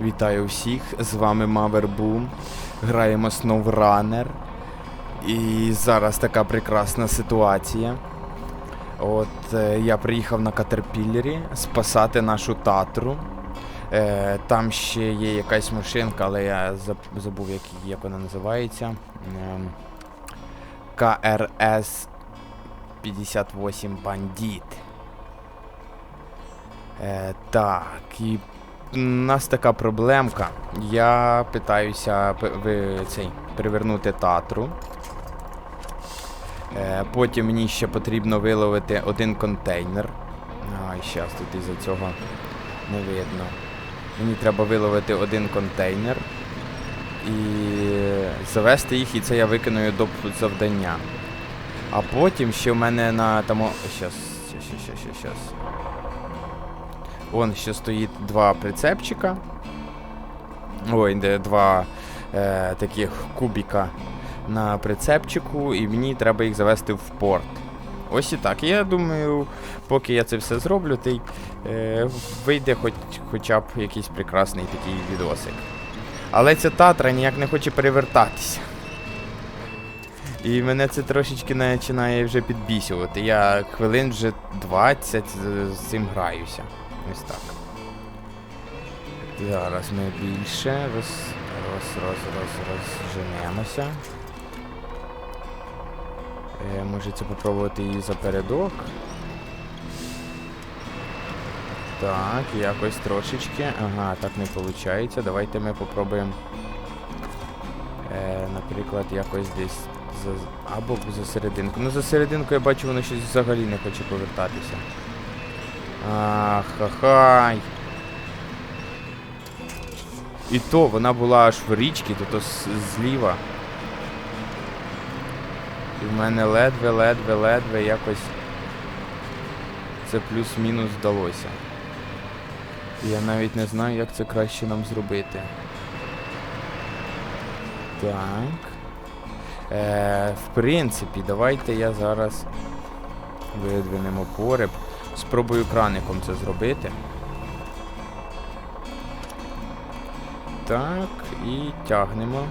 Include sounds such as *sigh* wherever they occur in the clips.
Вітаю всіх, з вами Мавербум. Граємо SnowRunner. І зараз така прекрасна ситуація. От е, я приїхав на Катерпіллері спасати нашу татру. Е, там ще є якась машинка, але я забув, як, як вона називається. Ем, КРС 58 Бандит. Е, так, і у нас така проблемка. Я питаюся ви, цей, перевернути татру. Е, потім мені ще потрібно виловити один контейнер. Ай, щас тут із-за цього не видно. Мені треба виловити один контейнер і завести їх, і це я виконую до завдання. А потім ще в мене на тому. Щас, щас, щас, щас, щас. Вон ще стоїть два прицепчика. Ой, де два е, таких кубіка на прицепчику, і мені треба їх завести в порт. Ось і так. Я думаю, поки я це все зроблю, й е, вийде хоч, хоча б якийсь прекрасний такий відосик. Але ця татра ніяк не хоче перевертатися. І мене це трошечки починає вже підбісювати. Я хвилин вже 20 з, з цим граюся. Ось так. Зараз ми більше роз, роз, роз, роз, розженемося. Е, може це попробувати її запередок. Так, якось трошечки. Ага, так не виходить. Давайте ми попробуємо. Е, наприклад, якось десь за, або за серединку. Ну за серединку я бачу, воно щось взагалі не хоче повертатися. Ах, хахай. І то вона була аж в річці, то, то зліва. І в мене ледве, ледве, ледве якось це плюс-мінус вдалося. Я навіть не знаю, як це краще нам зробити. Так. Е, в принципі, давайте я зараз видвинемо пореб. Спробую краником це зробити. Так, і тягнемо.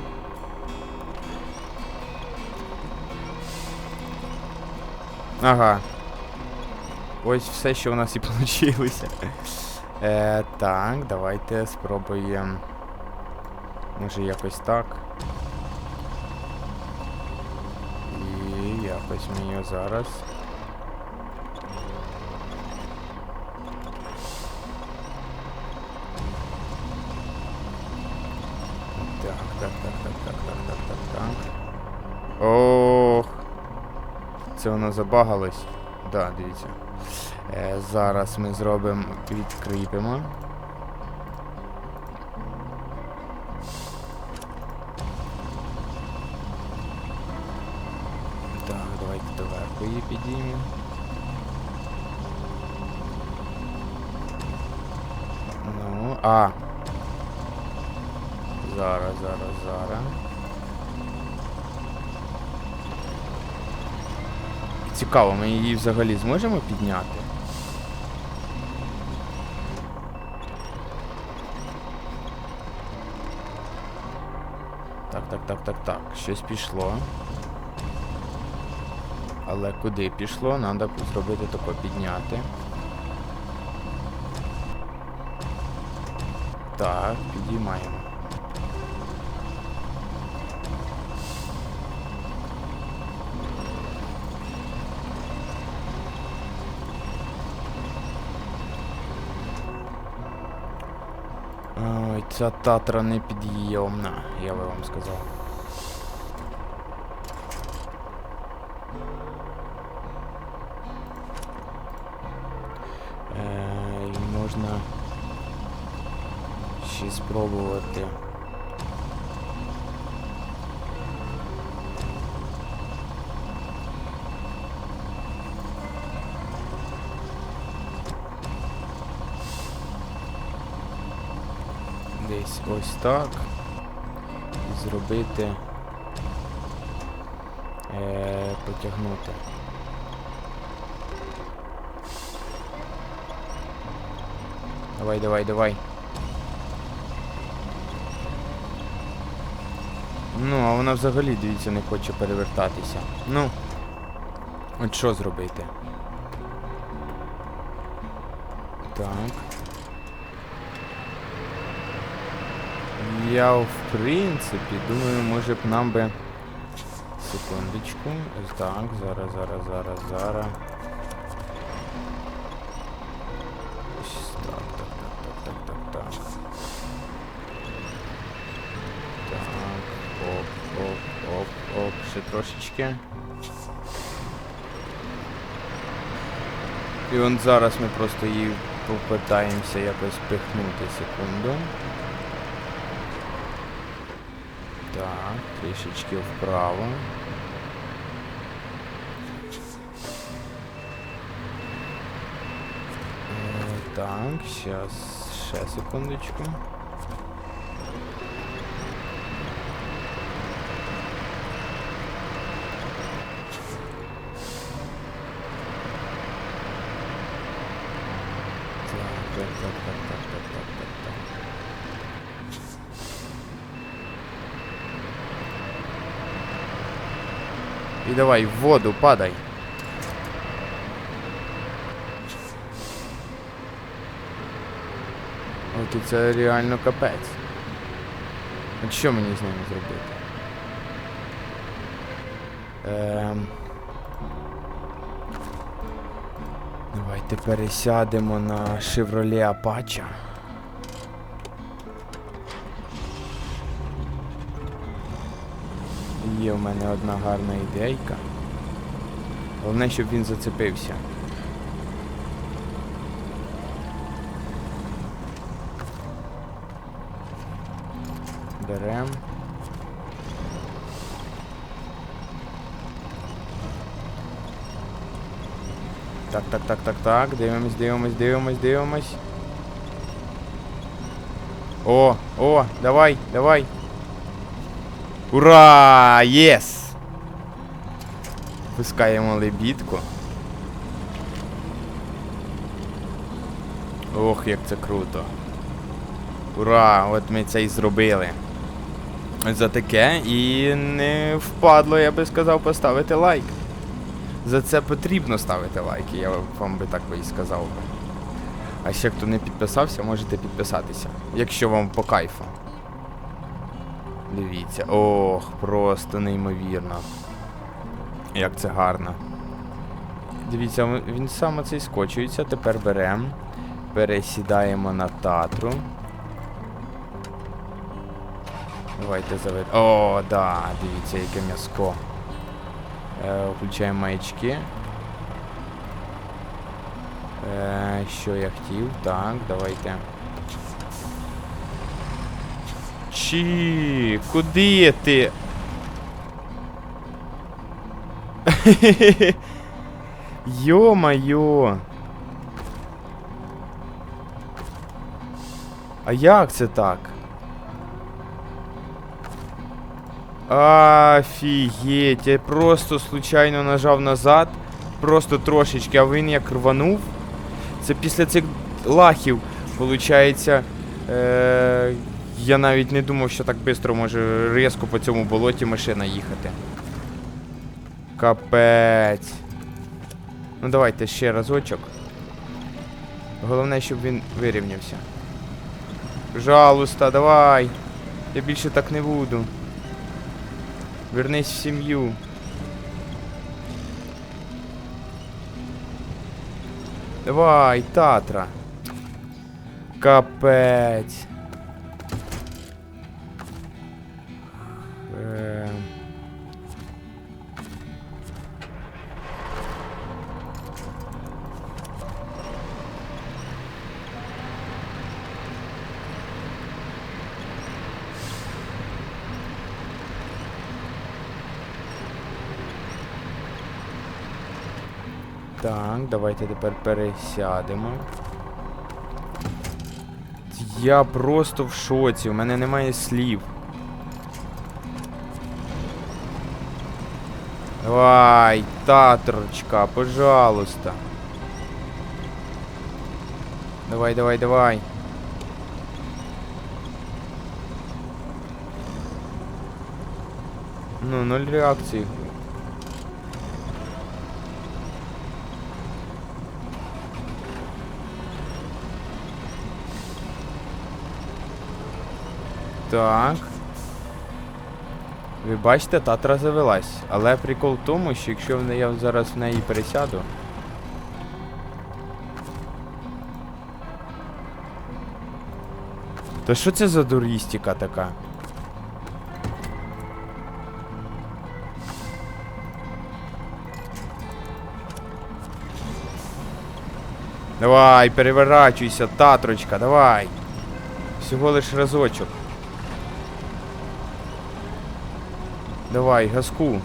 Ага. Ось все, що у нас і вийшло. Е, так, давайте спробуємо. Може якось так. І якось ми його зараз. Забагалось. Да, дивіться. Е, зараз ми зробимо, відкріпимо. Так, давайте доверху її підіймемо. Ну, а. Зараз, зараз, зараз. Цікаво, ми її взагалі зможемо підняти? Так, так, так, так, так. Щось пішло. Але куди пішло? Треба зробити тако підняти. Так, підіймаємо. Ой, ця татра непідйомна, я би вам сказав. Е, можна ще спробувати. десь ось так. І зробити. Е, Потягнути. Давай, давай, давай. Ну, а вона взагалі, дивіться, не хоче перевертатися. Ну, от що зробити? Так. Я, в принципі, думаю, може б нам би. Секундочку. Так, зараз, зараз, зараз, зараз. Так, так, так, так, так, так, так. Так, оп, оп, оп, оп, ще трошечки. І от зараз ми просто її попитаємося якось пихнути секунду. Так, трішечки вправо. Е, Так, сейчас, ще секундочку. Давай в воду падай. От і це реально капець. От що мені з ними зробити? Ем... Давайте пересядемо на Chevrolet Apache. Є в мене одна гарна ідейка. Головне, щоб він зацепився. Берем. Так, так, так, так, так. Дивимось, дивимось, дивимось, дивимось. О, о, давай, давай. Ура! Єс! Пускаємо лебідку. Ох, як це круто. Ура! От ми це і зробили. За таке і не впадло, я би сказав, поставити лайк. За це потрібно ставити лайки, я вам би так і сказав. А ще хто не підписався, можете підписатися, якщо вам по кайфу. Дивіться, ох, просто неймовірно. Як це гарно. Дивіться, він сам оцей скочується, тепер беремо, пересідаємо на татру. Давайте завед. О, да, дивіться, яке м'яско. Е, включаємо маячки. Е, що я хотів? Так, давайте. Чи, куди ти? *laughs* Йо-майо. А як це так? Офігеть, я просто случайно нажав назад. Просто трошечки, а він як рванув. Це після цих лахів, виходить. Е- я навіть не думав, що так швидко може різко по цьому болоті машина їхати. Капець. Ну давайте ще разочок. Головне, щоб він вирівнявся. Пожалуйста, давай. Я більше так не буду. Вернись в сім'ю. Давай, Татра. Капець. Так, давайте тепер пересядемо. Я просто в шоці, у мене немає слів. Давай, татрочка, пожалуйста. Давай, давай, давай. Ну, ноль реакції. Так. Ви бачите, татра завелась. Але прикол в тому, що якщо я зараз в неї пересяду. То що це за дурістика така? Давай, переворачуйся, татрочка, давай. Всього лиш разочок. Давай, газку.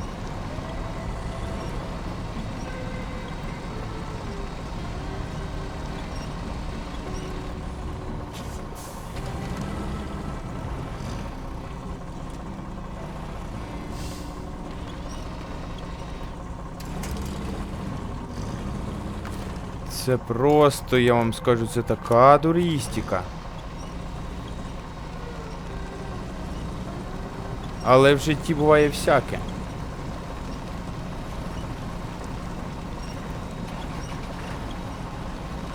Це просто, я вам скажу, це така дурістика. Але в житті буває всяке.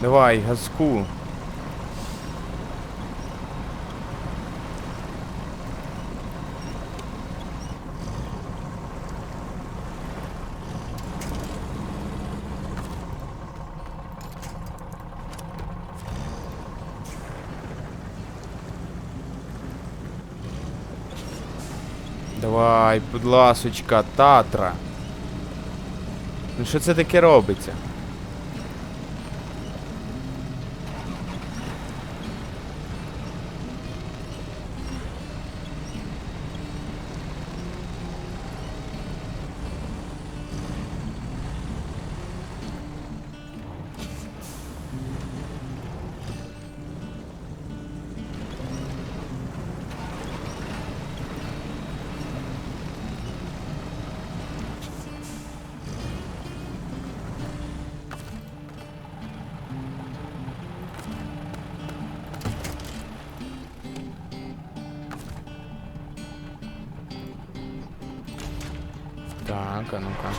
Давай, газку. Давай, будь ласочка, Татра. Ну що це таке робиться? Так, а ну-ка.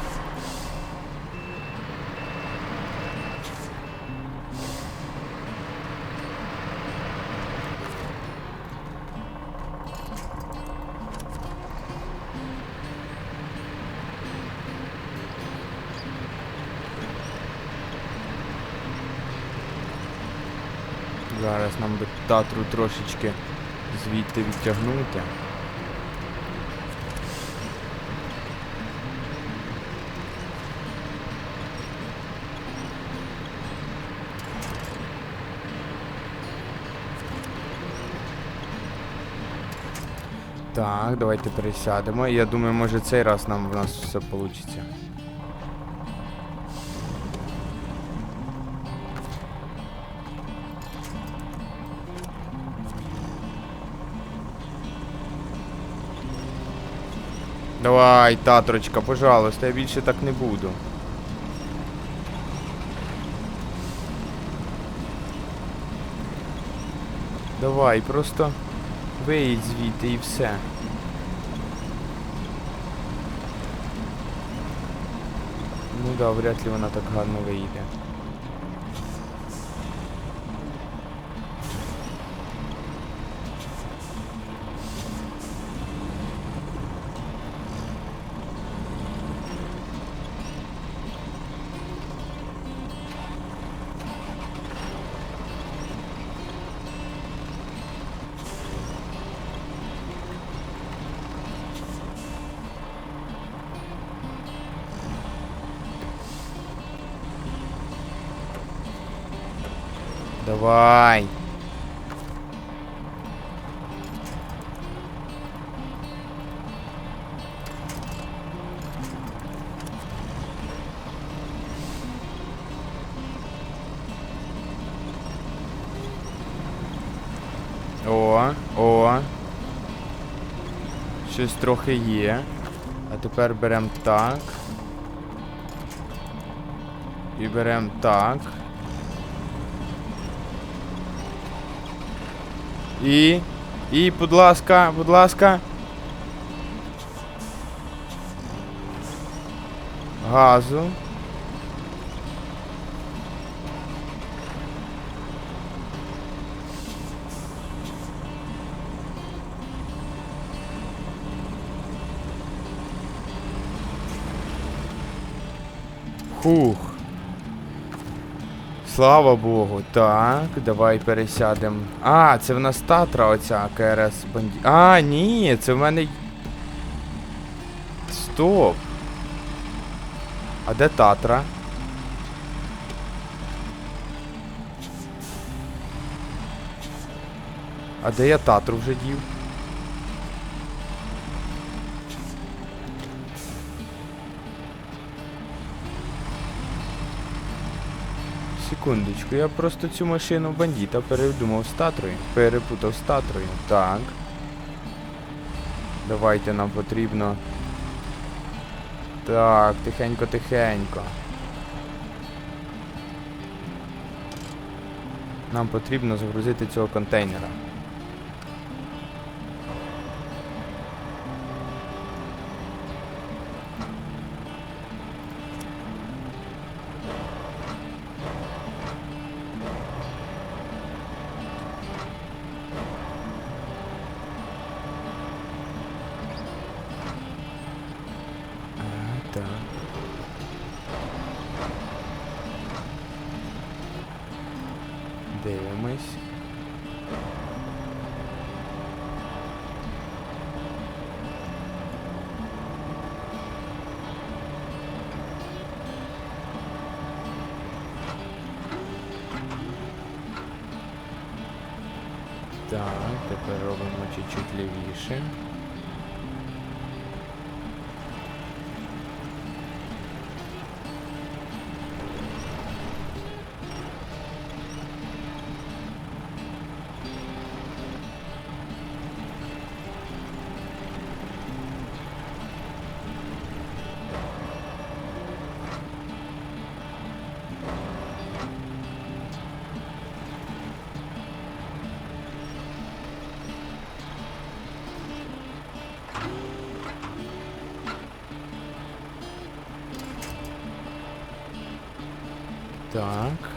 Зараз нам би татру трошечки звідти відтягнути. Так, давайте пересядемо. Я думаю, може цей раз нам в нас все вийде. Давай, татрочка, пожалуйста, я більше так не буду. Давай, просто виїдь звідти і все. Ну да, вряд ли вона так гарно виїде. Давай. О, о. Щось трохи є. А тепер беремо так. І беремо так. І. І, будь ласка, будь ласка. газу. Хух. Слава Богу. Так, давай пересядемо. А, це в нас Татра оця КРС банді. А, ні, це в мене. Стоп. А де Татра? А де я Татру вже дів? Секундочку, я просто цю машину бандіта передумав з Татрою. Перепутав з Татрою. Так. Давайте нам потрібно. Так, тихенько, тихенько. Нам потрібно загрузити цього контейнера. Так. Дивимось. Так, тепер робимо чуть-чуть лівіше. Так.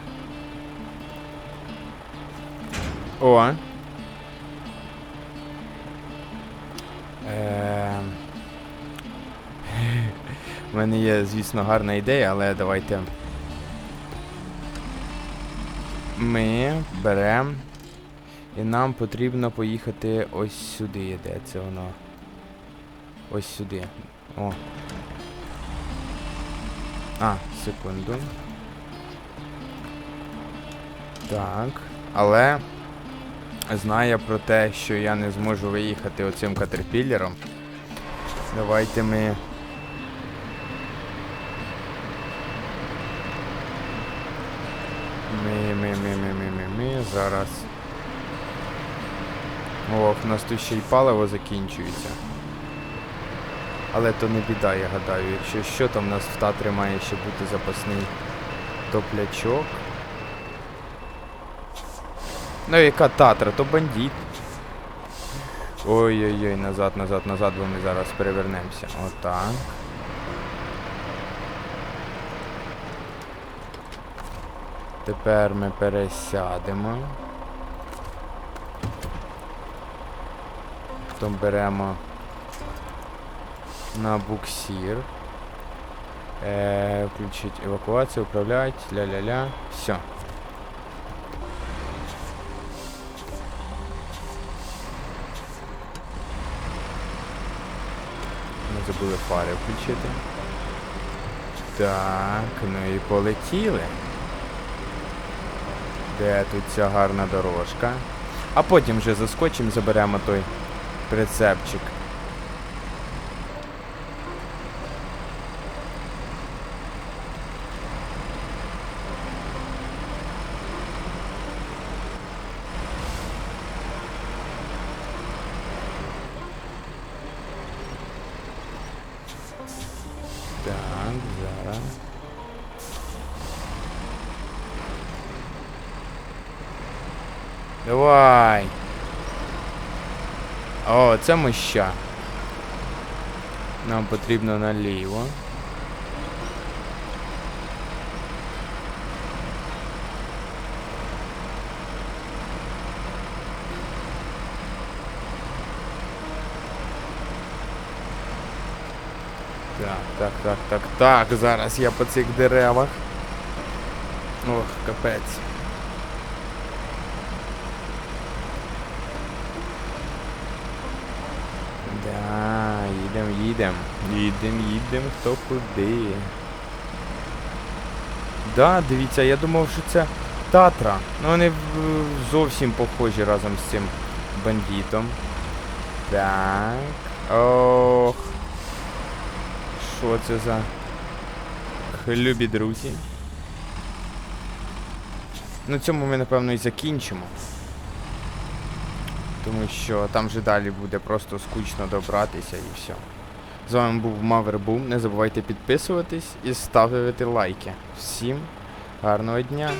О. *laughs* Ем. У мене є, звісно, гарна ідея, але давайте. Ми беремо. І нам потрібно поїхати ось сюди. Де це воно? Ось сюди. О. А, секунду. Так. Але знає про те, що я не зможу виїхати оцим катерпіллером. Давайте ми. Ми, ми, ми, ми, ми, ми, ми. Зараз. Ох, у нас тут ще й паливо закінчується. Але то не біда, я гадаю. Якщо що, то в нас в Татрі має ще бути запасний топлячок. Ну яка Татра, то бандит. Ой-ой-ой, назад, назад, назад, бо ми зараз перевернемося. Отак. Тепер ми пересядемо. Потім беремо на буксир. Е, включить евакуацію, управлять, ля-ля-ля. Все. Забули фари включити. Так, ну і полетіли. Де тут ця гарна дорожка? А потім вже заскочимо, заберемо той прицепчик. Давай. О, це моща. Нам потрібно наліво. Так, так, так, так, так. Зараз я по цих деревах. Ох, капець. Да, їдем, їдем. Їдем, їдем, хто куди. Да, дивіться, я думав, що це Татра. Ну вони зовсім похожі разом з цим бандитом. Так. Ох. Що це за любі друзі? На цьому ми, напевно, і закінчимо. Тому що там же далі буде просто скучно добратися і все. З вами був Мавер Бум. Не забувайте підписуватись і ставити лайки. Всім гарного дня!